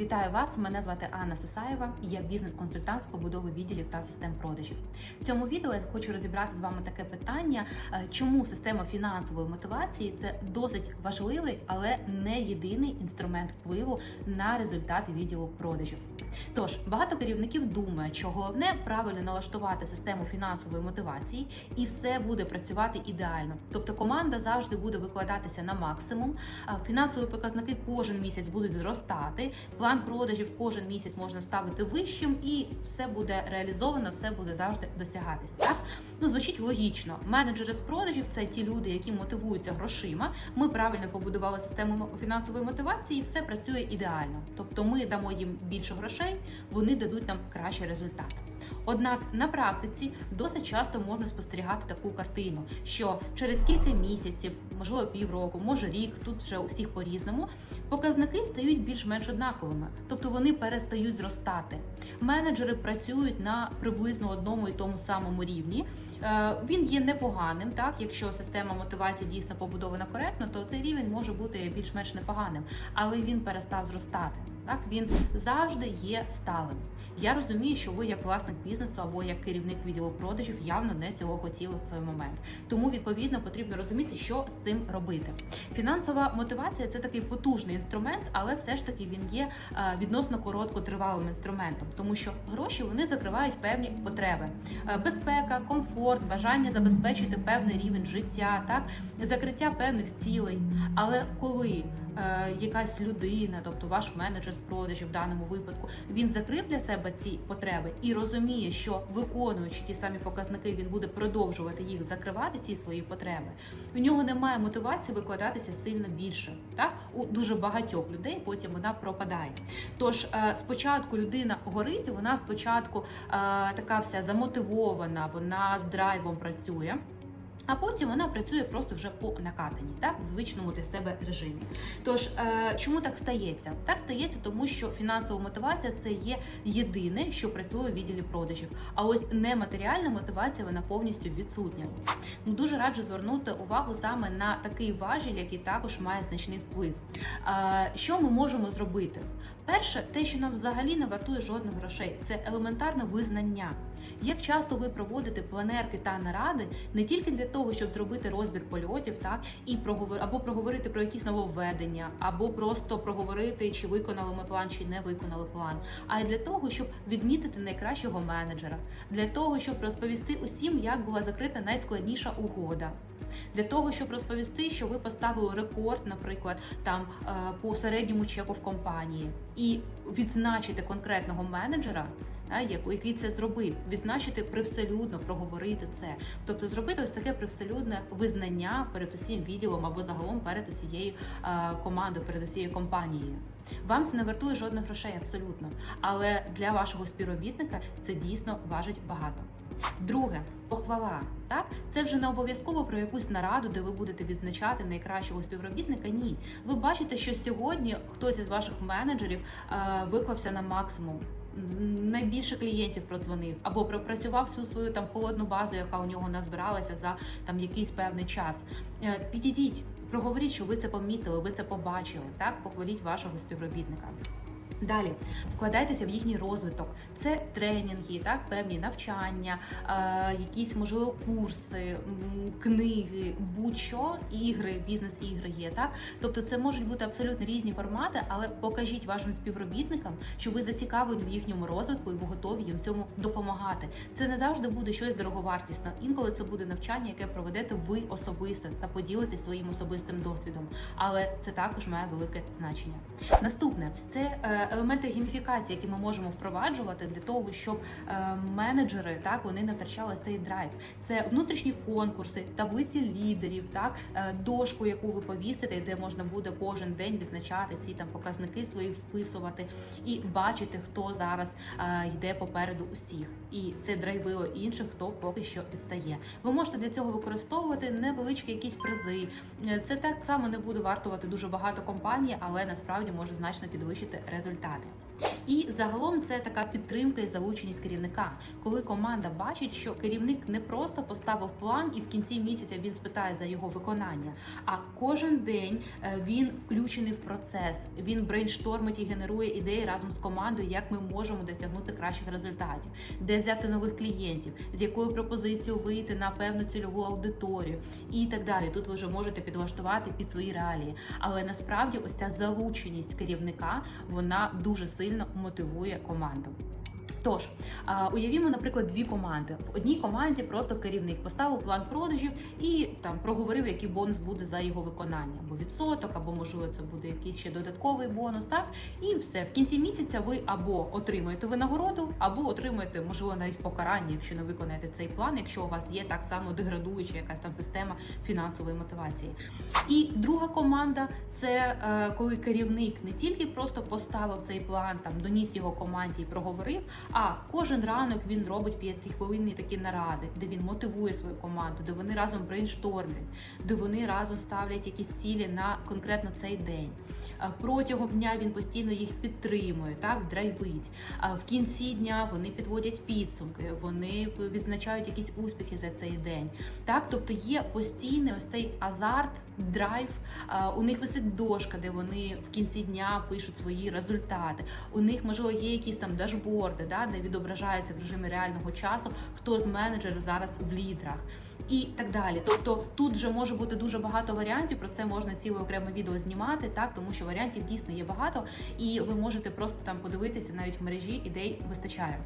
Вітаю вас! Мене звати Анна Сисаєва. і Я бізнес-консультант з побудови відділів та систем продажів. В цьому відео я хочу розібрати з вами таке питання, е, чому система фінансової мотивації це досить важливий, але не єдиний інструмент впливу на результати відділу продажів. Тож багато керівників думають, що головне правильно налаштувати систему фінансової мотивації, і все буде працювати ідеально. Тобто команда завжди буде викладатися на максимум. Фінансові показники кожен місяць будуть зростати. План продажів кожен місяць можна ставити вищим, і все буде реалізовано, все буде завжди досягатись. Так ну звучить логічно. Менеджери з продажів це ті люди, які мотивуються грошима. Ми правильно побудували систему фінансової мотивації, і все працює ідеально. Тобто, ми дамо їм більше грошей, вони дадуть нам кращий результат. Однак на практиці досить часто можна спостерігати таку картину, що через кілька місяців, можливо півроку, може рік, тут вже у всіх по-різному, показники стають більш-менш однаковими, тобто вони перестають зростати. Менеджери працюють на приблизно одному і тому самому рівні. Е, Він є непоганим, так якщо система мотивації дійсно побудована коректно, то цей рівень може бути більш-менш непоганим, але він перестав зростати. Так він завжди є сталим. Я розумію, що ви як власник бізнесу або як керівник відділу продажів явно не цього хотіли в цей момент. Тому відповідно потрібно розуміти, що з цим робити. Фінансова мотивація це такий потужний інструмент, але все ж таки він є е, відносно короткотривалим інструментом, тому що гроші вони закривають певні потреби: Е, безпека, комфорт, бажання забезпечити певний рівень життя, так закриття певних цілей. Але коли якась людина, тобто ваш менеджер з продажів в даному випадку, він закрив для себе ці потреби і розуміє, що виконуючи ті самі показники, він буде продовжувати їх закривати, ці свої потреби. У нього немає мотивації викладатися сильно більше. Так у дуже багатьох людей потім вона пропадає. Тож е, спочатку людина горить, вона спочатку е, така вся замотивована, вона з драйвом працює. А потім вона працює просто вже по накатанні, так в звичному для себе режимі. Тож е, чому так стається? Так стається, тому що фінансова мотивація це є єдине, що працює у відділі продажів. А ось нематеріальна мотивація вона повністю відсутня. Ну дуже раджу звернути увагу саме на такий важіль, який також має значний вплив. Е, що ми можемо зробити? Перше, те, що нам взагалі не вартує жодних грошей, це елементарне визнання. Як часто ви проводите планерки та наради не тільки для того, щоб зробити розбір польотів, так і проговор або проговорити про якісь нововведення, або просто проговорити, чи виконали ми план, чи не виконали план, а й для того, щоб відмітити найкращого менеджера, для того, щоб розповісти усім, як була закрита найскладніша угода. Для того щоб розповісти, що ви поставили рекорд, наприклад, там е, по середньому чеку в компанії, і відзначити конкретного менеджера, який це зробив, відзначити привселюдно, проговорити це, тобто зробити ось таке привселюдне визнання перед усім відділом або загалом перед усією е, командою, перед усією компанією. Вам це не вартує жодних грошей абсолютно, але для вашого співробітника це дійсно важить багато. Друге, похвала. Так, це вже не обов'язково про якусь нараду, де ви будете відзначати найкращого співробітника. Ні, ви бачите, що сьогодні хтось із ваших менеджерів е, виклався на максимум. Найбільше клієнтів продзвонив або пропрацював всю свою там холодну базу, яка у нього назбиралася за там якийсь певний час. Е, Підійдіть, проговоріть, що ви це помітили, ви це побачили. Так, похваліть вашого співробітника. Далі вкладайтеся в їхній розвиток. Це тренінги, так, певні навчання, е, якісь можливо курси, книги, будь-що, ігри, бізнес-ігри є. Так, тобто це можуть бути абсолютно різні формати, але покажіть вашим співробітникам, що ви зацікавлені в їхньому розвитку і ви готові їм цьому допомагати. Це не завжди буде щось дороговартісне. Інколи це буде навчання, яке проведете ви особисто та поділитесь своїм особистим досвідом. Але це також має велике значення. Наступне це е, елементи гейміфікації, які ми можемо впроваджувати для того, щоб е, менеджери так вони не втрачали цей драйв. Це внутрішні конкурси, таблиці лідерів, так е, дошку, яку ви повісите, де можна буде кожен день відзначати ці там показники свої вписувати і бачити, хто зараз е, йде попереду усіх. І це драйвило інших, хто поки що відстає. Ви можете для цього використовувати невеличкі якісь призи. Це так само не буде вартувати дуже багато компаній, але насправді може значно підвищити результати. І загалом це така підтримка і залученість керівника, коли команда бачить, що керівник не просто поставив план і в кінці місяця він спитає за його виконання, а кожен день е, він включений в процес. Він брейнштормить і генерує ідеї разом з командою, як ми можемо досягнути кращих результатів, де взяти нових клієнтів, з якою пропозицією вийти на певну цільову аудиторію і так далі. Тут ви вже можете підлаштувати під свої реалії. Але насправді ось ця залученість керівника вона дуже сильно мотивує команду. Тож, уявімо, наприклад, дві команди. В одній команді просто керівник поставив план продажів і там проговорив, який бонус буде за його виконання, або відсоток, або можливо це буде якийсь ще додатковий бонус. Так і все в кінці місяця ви або отримуєте винагороду, або отримуєте можливо навіть покарання, якщо не виконаєте цей план, якщо у вас є так само деградуюча якась там система фінансової мотивації. І друга команда це е, коли керівник не тільки просто поставив цей план, там доніс його команді і проговорив. А кожен ранок він робить п'ятихвилинні такі наради, де він мотивує свою команду, де вони разом брейнштормлять, де вони разом ставлять якісь цілі на конкретно цей день. Протягом дня він постійно їх підтримує, так драйвить. В кінці дня вони підводять підсумки, вони відзначають якісь успіхи за цей день. Так, тобто є постійний ось цей азарт, драйв. У них висить дошка, де вони в кінці дня пишуть свої результати. У них можливо є якісь там дашборди, да, де відображається в режимі реального часу, хто з менеджерів зараз в лідрах і так далі. Тобто тут вже може бути дуже багато варіантів. Про це можна ціле окреме відео знімати, так тому що варіантів дійсно є багато, і ви можете просто там подивитися навіть в мережі ідей вистачає.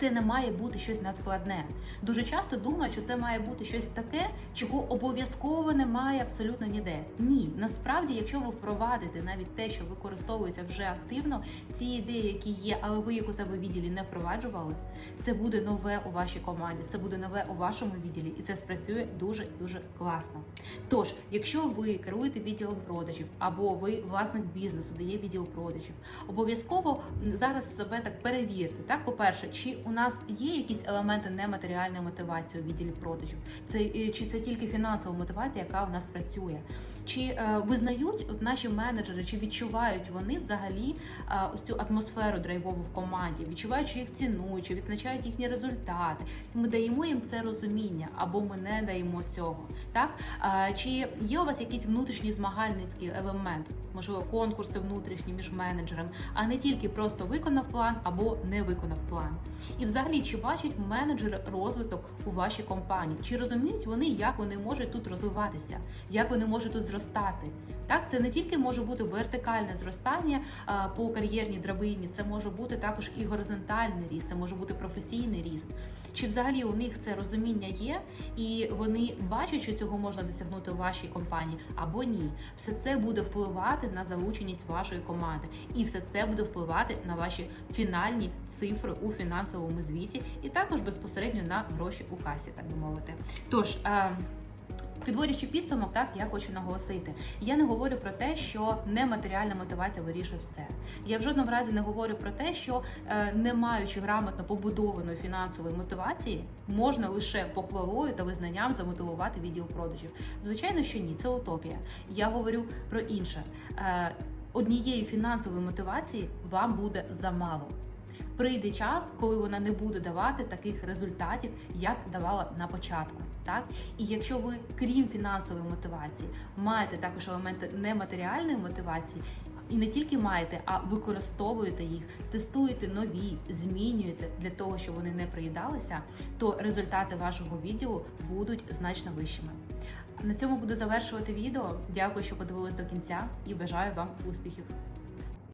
Це не має бути щось надскладне. Дуже часто думають, що це має бути щось таке, чого обов'язково немає абсолютно ніде. Ні, насправді, якщо ви впровадите навіть те, що використовується вже активно, ці ідеї, які є, але ви їх у себе в відділі не впроваджували, це буде нове у вашій команді, це буде нове у вашому відділі, і це спрацює дуже дуже класно. Тож, якщо ви керуєте відділом продажів або ви власник бізнесу, де є відділ продажів, обов'язково зараз себе так перевірте. Так, по-перше, чи у нас є якісь елементи нематеріальної мотивації у відділі продажів? Це е, чи це тільки фінансова мотивація, яка у нас працює? Чи е, визнають от наші менеджери, чи відчувають вони взагалі е, ось цю атмосферу драйвову в команді? Відчувають, що їх цінують, чи відзначають їхні результати? Ми даємо їм це розуміння, або ми не даємо цього. Так е, чи є у вас якийсь внутрішній змагальницький елемент? Можливо, конкурси внутрішні між менеджерами, а не тільки просто виконав план або не виконав план. І взагалі, чи бачать менеджери розвиток у вашій компанії? Чи розуміють вони, як вони можуть тут розвиватися, як вони можуть тут зростати? Так, це не тільки може бути вертикальне зростання по кар'єрній драбині, це може бути також і горизонтальний ріст, це може бути професійний ріст. Чи взагалі у них це розуміння є, і вони бачать, що цього можна досягнути у вашій компанії, або ні? Все це буде впливати на залученість вашої команди, і все це буде впливати на ваші фінальні цифри у фінансовому звіті, і також безпосередньо на гроші у касі, так би мовити. Тож. Підводячи підсумок, так я хочу наголосити. Я не говорю про те, що нематеріальна мотивація вирішує все. Я в жодному разі не говорю про те, що е, не маючи грамотно побудованої фінансової мотивації, можна лише похвалою та визнанням замотивувати відділ продажів. Звичайно, що ні, це утопія. Я говорю про інше. Е, однієї фінансової мотивації вам буде замало. Прийде час, коли вона не буде давати таких результатів, як давала на початку. Так і якщо ви, крім фінансової мотивації, маєте також елементи нематеріальної мотивації. І не тільки маєте, а використовуєте їх, тестуєте нові, змінюєте для того, щоб вони не приїдалися, то результати вашого відділу будуть значно вищими. На цьому буду завершувати відео. Дякую, що подивились до кінця, і бажаю вам успіхів.